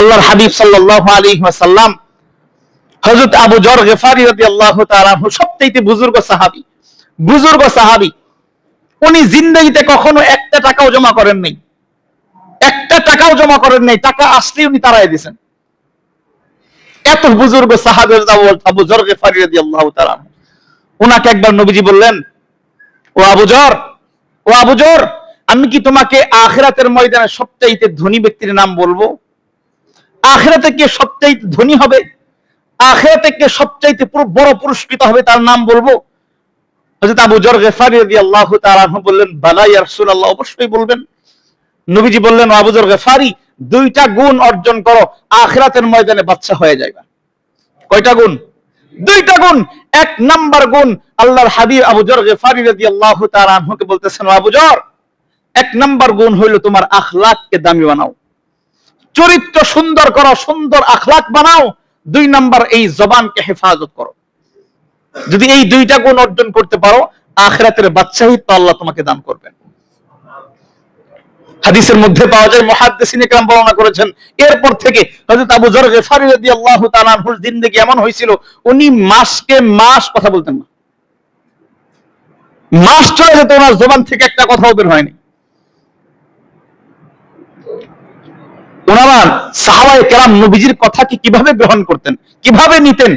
আল্লাহর হাবিব সাল্লাল্লাহু আলাইহি ওয়াসাল্লাম হযরত আবু জর গিফারি রাদিয়াল্লাহু তাআলা আনহু সবচেয়ে বুজুর্গ সাহাবী। বুজুর্গ সাহাবী, উনি জিন্দগিতে কখনো একটা টাকাও জমা করেন নাই। একটা টাকাও জমা করেন নাই, টাকা আসলে উনি তারাই দিয়েছেন। এত বুজুর্গ সাহাবের আবু জর গিফারি রাদিয়াল্লাহু তাআলা আনহু। উনাকে একবার নবীজি বললেন, ও আবু জর, ও আবু জর, আমি কি তোমাকে আখিরাতের ময়দানে সবচাইতে ধনী ব্যক্তির নাম বলব? আখিরাতে কে সবচাইতে ধনী হবে? আখিরাতে কে সবচাইতে বড় পুরস্কৃত হবে তার নাম বলব? হযরত আবু জর রাদিয়াল্লাহু তাআলা বললেন, বালা ইয়া রাসূলুল্লাহ, অবশ্যই বলবেন। নবীজি বললেন আবু জর দুইটা গুণ অর্জন করো, আখিরাতের ময়দানে বাদশা হয়ে যাবে কয়টা গুণ? দুইটা গুণ। এক নাম্বার গুণ আল্লাহর হাবিব আবু জর গিফারি রাদিয়াল্লাহু তাআলা আনহুকে বলতেছেন আবু জর, এক নাম্বার গুণ হইল তোমার আখলাককে দামি বানাও। চরিত্র সুন্দর করো, সুন্দর আখলাক বানাও, দুই নাম্বার এই জবানকে হেফাজত করো। যদি এই দুইটা গুণ অর্জন করতে পারো, আখরাতের বাদশাহী তো আল্লাহ তোমাকে দান করবেন। হাদিসের মধ্যে পাওয়া যায়, মুহাদ্দিসিন ইকরাম বর্ণনা করেছেন, এরপর থেকে হযরত আবু যর গিফারি রাদিয়াল্লাহু তাআলা আনহুর জিন্দেগি এমন হয়েছিল, উনি মাসকে মাস কথা বলতেন না। মাস চলে যেত, ওনার জবান থেকে একটা কথাও বের হয়নি। ওনারা সাহাবায়ে কেরাম নবীজির কথাকে কীভাবে গ্রহণ করতেন, কীভাবে নিতেন,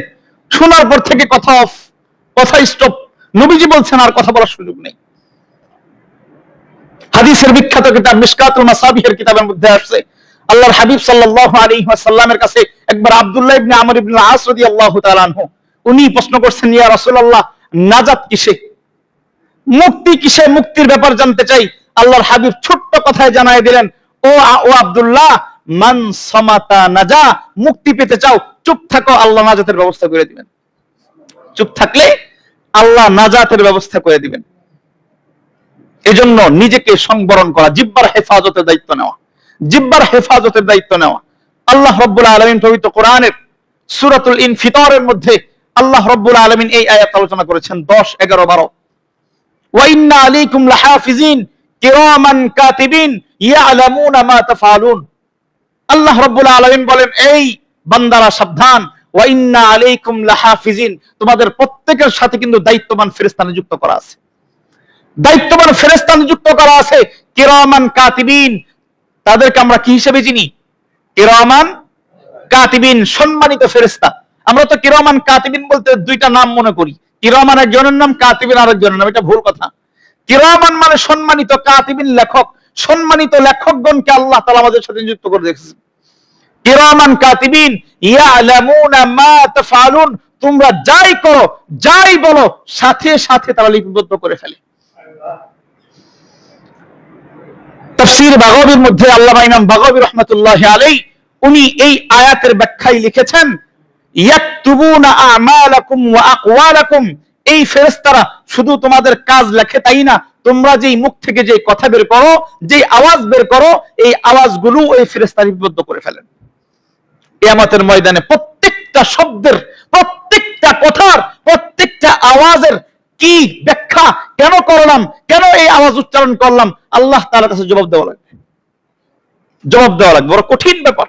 শোনার পর থেকে কথা অফ কথা স্টপ নবীজি বলছেন আর কথা বলার সুযোগ নেই। হাদিসের বিখ্যাত কিতাব মিশকাতুল মাসাবিহের কিতাবের মধ্যে আসছে। আল্লাহর হাবিব সাল্লাল্লাহু আলাইহি ওয়াসাল্লামের কাছে একবার আব্দুল্লাহ ইবনে আমর ইবনে আস রাদিয়াল্লাহু তাআলা আনহু, উনি প্রশ্ন করছেন, ইয়া রাসূলুল্লাহ, নাজাত কিসে? মুক্তি কিসে? মুক্তির ব্যাপার জানতে চাই। আল্লাহর হাবিব ছোট্ট কথায় জানায় দিলেন, ও ও আব্দুল্লাহ মান সামাতা নাজা, মুক্তি পেতে চাও, চুপ থাকো, আল্লাহ নাজাতের ব্যবস্থা করে দিবেন। চুপ থাকলে আল্লাহ নাজাতের ব্যবস্থা করে দিবেন। এজন্য নিজেকে সংবরণ করা, জিব্বার হেফাজতের দায়িত্ব নেওয়া, জিব্বার হেফাজতের দায়িত্ব নেওয়া। আল্লাহ রব্বুল আলমিন পবিত্র কোরআনের সুরাতুল ইনফিতরের মধ্যে আল্লাহ রব্বুল আলমিন এই আয়াত আলোচনা করেছেন, দশ, এগারো, বারো। ওয়াইন্না আলাইকুম লাহাফিজিন কিরামান কাতিবিন ইয়ালামুনা মা তাফআলুন আল্লাহ রব্বুল আলামিন বলেন, এই বান্দারা, সাবধান। ওয়াইন্না আলাইকুম লাহাফিজিন। তোমাদের প্রত্যেকের সাথে কিন্তু দায়িত্ববান ফেরেশতা নিযুক্ত করা আছে। দায়িত্ববান ফেরেশতা নিযুক্ত করা আছে। কিরামান কাতিবিন। তাদেরকে আমরা কি হিসেবে চিনি? কিরামান কাতিবিন, সম্মানিত ফেরেশতা। আমরা তো কিরামান কাতিবিন বলতে দুইটা নাম মনে করি। কিরামান একজনের নাম, কাতিবিন আরেকজনের নাম। এটা ভুল কথা। কিরামান মানে সম্মানিত কাতিবিন লেখক। সম্মানিত লেখকগণকে আল্লাহ তাআলা আমাদের সাথে নিযুক্ত করে রেখেছেন। কাতিবিন মা তোমরা যাই করো, যাই বলো, সাথে সাথে তারা লিপিবদ্ধ করে ফেলে। মধ্যে ইমাম আলাইহি, উনি এই আয়াতের ব্যাখ্যায় লিখেছেন, ইয়াকতুবুনা আমালাকুম ওয়া আকওয়ালাকুম। এই ফেরেশতারা শুধু তোমাদের কাজ লেখে তাই না তোমরা যেই মুখ থেকে যে কথা বের করো যে আওয়াজ বের করো, এই আওয়াজগুলো ওই ফেরেশতা লিপিবদ্ধ করে ফেলেন। কিয়ামতের ময়দানে প্রত্যেকটা শব্দের, প্রত্যেকটা কথার, প্রত্যেকটা আওয়াজের কি ব্যাখ্যা কেন করলাম, কেন এই আওয়াজ উচ্চারণ করলাম, আল্লাহ তাআলার কাছে জবাব দেওয়া লাগবে। জবাব দেওয়া লাগবে। বড় কঠিন ব্যাপার।